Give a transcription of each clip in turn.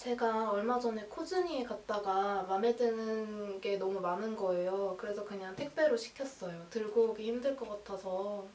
제가 얼마 전에 코즈니에 갔다가 마음에 드는 게 너무 많은 거예요. 그래서 그냥 택배로 시켰어요. 들고 오기 힘들 것 같아서.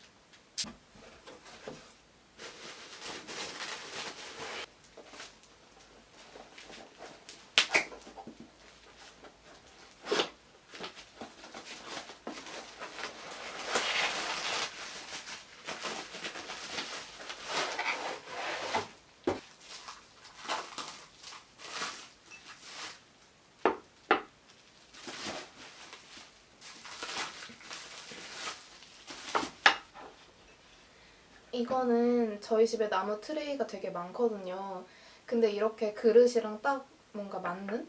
이거는 저희 집에 나무 트레이가 되게 많거든요. 근데 이렇게 그릇이랑 딱 뭔가 맞는?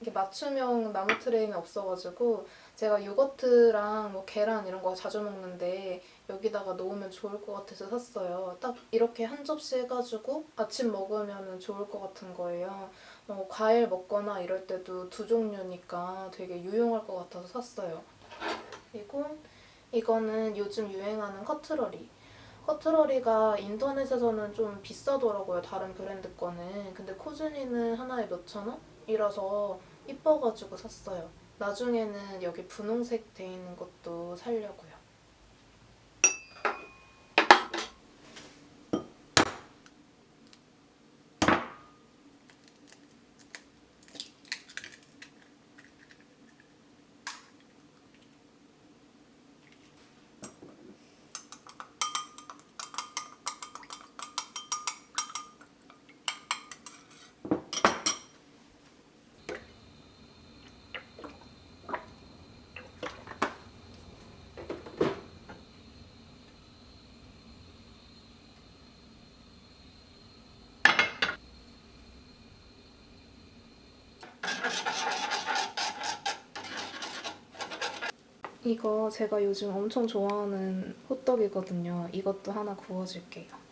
이게 맞춤형 나무 트레이는 없어가지고 제가 요거트랑 뭐 계란 이런 거 자주 먹는데 여기다가 놓으면 좋을 것 같아서 샀어요. 딱 이렇게 한 접시 해가지고 아침 먹으면 좋을 것 같은 거예요. 어, 과일 먹거나 이럴 때도 두 종류니까 되게 유용할 것 같아서 샀어요. 그리고 이거는 요즘 유행하는 커트러리. 커트러리가 인터넷에서는 좀 비싸더라고요. 다른 브랜드 거는. 근데 코즈니는 하나에 몇천 원이라서 이뻐가지고 샀어요. 나중에는 여기 분홍색 돼 있는 것도 살려고요. 이거 제가 요즘 엄청 좋아하는 호떡이거든요. 이것도 하나 구워줄게요.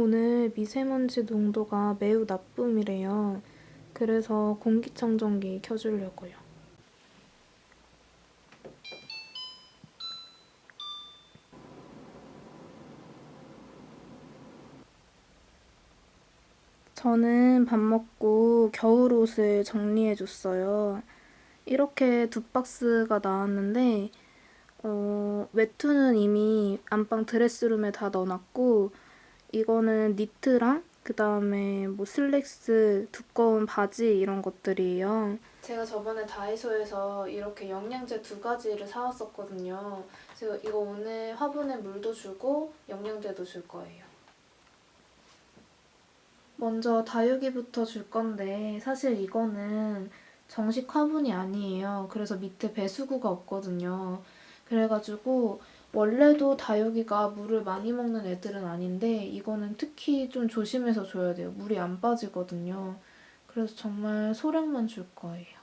오늘 미세먼지 농도가 매우 나쁨이래요. 그래서 공기청정기 켜주려고요. 저는 밥 먹고 겨울 옷을 정리해줬어요. 이렇게 두 박스가 나왔는데 어, 외투는 이미 안방 드레스룸에 다 넣어놨고 이거는 니트랑 그 다음에 뭐 슬랙스, 두꺼운 바지 이런 것들이에요. 제가 저번에 다이소에서 이렇게 영양제 두 가지를 사왔었거든요. 그래서 이거 오늘 화분에 물도 주고 영양제도 줄 거예요. 먼저 다육이부터 줄 건데 사실 이거는 정식 화분이 아니에요. 그래서 밑에 배수구가 없거든요. 그래가지고 원래도 다육이가 물을 많이 먹는 애들은 아닌데 이거는 특히 좀 조심해서 줘야 돼요. 물이 안 빠지거든요. 그래서 정말 소량만 줄 거예요.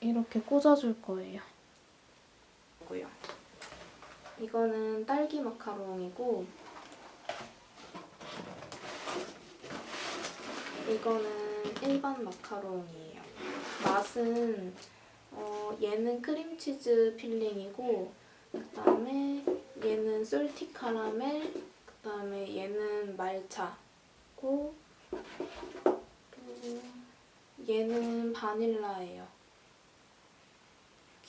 이렇게 꽂아줄 거예요. 이거는 딸기 마카롱이고 이거는 일반 마카롱이에요. 맛은 어, 얘는 크림치즈 필링이고 그 다음에 얘는 솔티 카라멜 그 다음에 얘는 말차고 얘는 바닐라예요.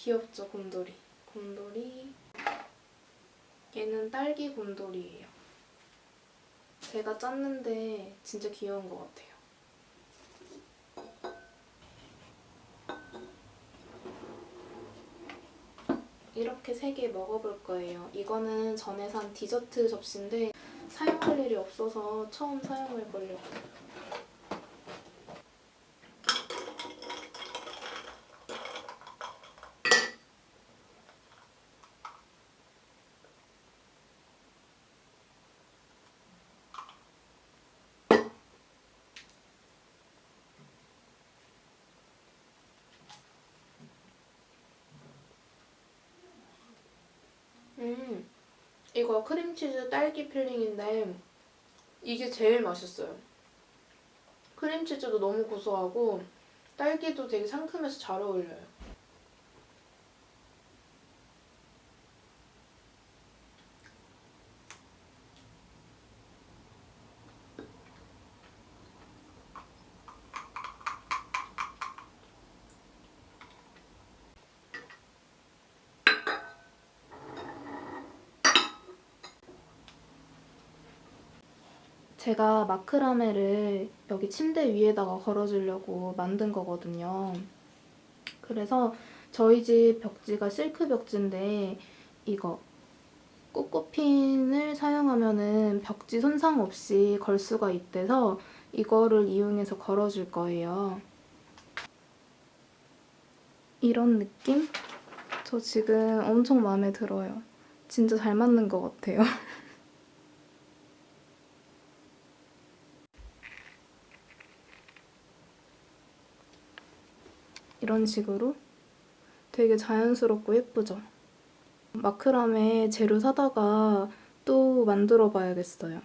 귀엽죠, 곰돌이. 곰돌이. 얘는 딸기 곰돌이에요. 제가 짰는데 진짜 귀여운 것 같아요. 이렇게 세 개 먹어볼 거예요. 이거는 전에 산 디저트 접시인데 사용할 일이 없어서 처음 사용해보려고. 음, 이거 크림치즈 딸기 필링인데 이게 제일 맛있어요. 크림치즈도 너무 고소하고 딸기도 되게 상큼해서 잘 어울려요. 제가 마크라메를 여기 침대 위에다가 걸어주려고 만든 거거든요. 그래서 저희 집 벽지가 실크 벽지인데 이거 꼬꼬핀을 사용하면은 벽지 손상 없이 걸 수가 있대서 이거를 이용해서 걸어줄 거예요. 이런 느낌? 저 지금 엄청 마음에 들어요. 진짜 잘 맞는 것 같아요. 이런 식으로 되게 자연스럽고 예쁘죠? 마크라메 재료 사다가 또 만들어 봐야겠어요.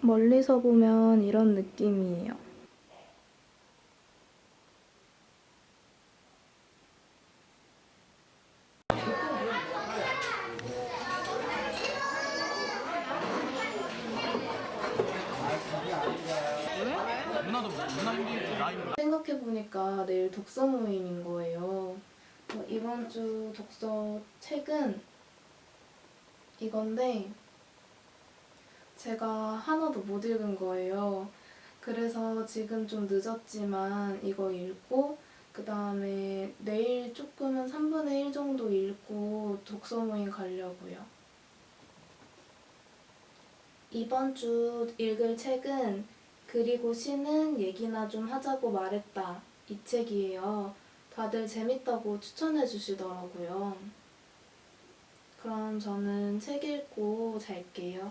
멀리서 보면 이런 느낌이에요. 누나도 누나 힘들지 나 힘들지 생각해보니까 내일 독서 모임인 거예요. 어, 이번 주 독서 책은 이건데 제가 하나도 못 읽은 거예요. 그래서 지금 좀 늦었지만 이거 읽고 그 다음에 내일 조금은 3분의 1 정도 읽고 독서 모임 가려고요. 이번 주 읽을 책은 그리고 시는 얘기나 좀 하자고 말했다. 이 책이에요. 다들 재밌다고 추천해 주시더라고요. 그럼 저는 책 읽고 잘게요.